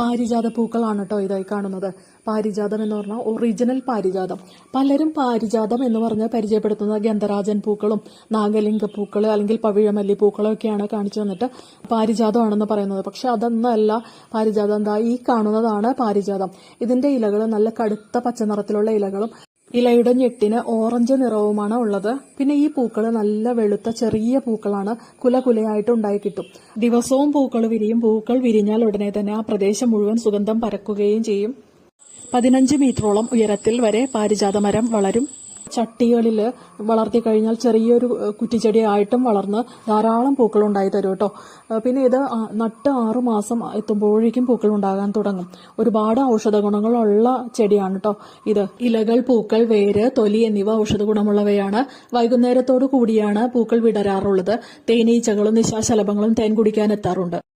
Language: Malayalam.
പാരിജാത പൂക്കളാണ് കേട്ടോ ഇതായി കാണുന്നത്. പാരിജാതം എന്ന് പറഞ്ഞാൽ ഒറിജിനൽ പാരിജാതം. പലരും പാരിജാതം എന്ന് പറഞ്ഞ് പരിചയപ്പെടുത്തുന്ന ഗന്ധരാജൻ പൂക്കളും നാഗലിംഗ പൂക്കൾ അല്ലെങ്കിൽ പവിഴമല്ലി പൂക്കളും ഒക്കെയാണ് കാണിച്ചു തന്നിട്ട് പാരിജാതമാണെന്ന് പറയുന്നത്. പക്ഷെ അതൊന്നല്ല പാരിജാതം എന്താ ഈ കാണുന്നതാണ് പാരിജാതം. ഇതിന്റെ ഇലകൾ നല്ല കടുത്ത പച്ച നിറത്തിലുള്ള ഇലകളും ഇലയുടെ ഞെട്ടിന് ഓറഞ്ച് നിറവുമാണ് ഉള്ളത്. പിന്നെ ഈ പൂക്കൾ നല്ല വെളുത്ത ചെറിയ പൂക്കളാണ് കുല കുലയായിട്ട് ഉണ്ടായി കിട്ടും. ദിവസവും പൂക്കൾ വിരിയും. പൂക്കൾ വിരിഞ്ഞാൽ ഉടനെ തന്നെ ആ പ്രദേശം മുഴുവൻ സുഗന്ധം പരക്കുകയും ചെയ്യും. പതിനഞ്ച് മീറ്ററോളം ഉയരത്തിൽ വരെ പാരിജാത മരം വളരും. ചട്ടികളിൽ വളർത്തി കഴിഞ്ഞാൽ ചെറിയൊരു കുറ്റിച്ചെടിയായിട്ടും വളർന്ന് ധാരാളം പൂക്കൾ ഉണ്ടായി തരും കേട്ടോ. പിന്നെ ഇത് നട്ട് ആറു മാസം എത്തുമ്പോഴേക്കും പൂക്കൾ ഉണ്ടാകാൻ തുടങ്ങും. ഒരുപാട് ഔഷധ ഗുണങ്ങളുള്ള ചെടിയാണ് കേട്ടോ ഇത്. ഇലകൾ പൂക്കൾ വേര് തൊലി എന്നിവ ഔഷധ ഗുണമുള്ളവയാണ്. വൈകുന്നേരത്തോടു കൂടിയാണ് പൂക്കൾ വിടരാറുള്ളത്. തേനീച്ചകളും നിശാശലഭങ്ങളും തേൻ കുടിക്കാൻ എത്താറുണ്ട്.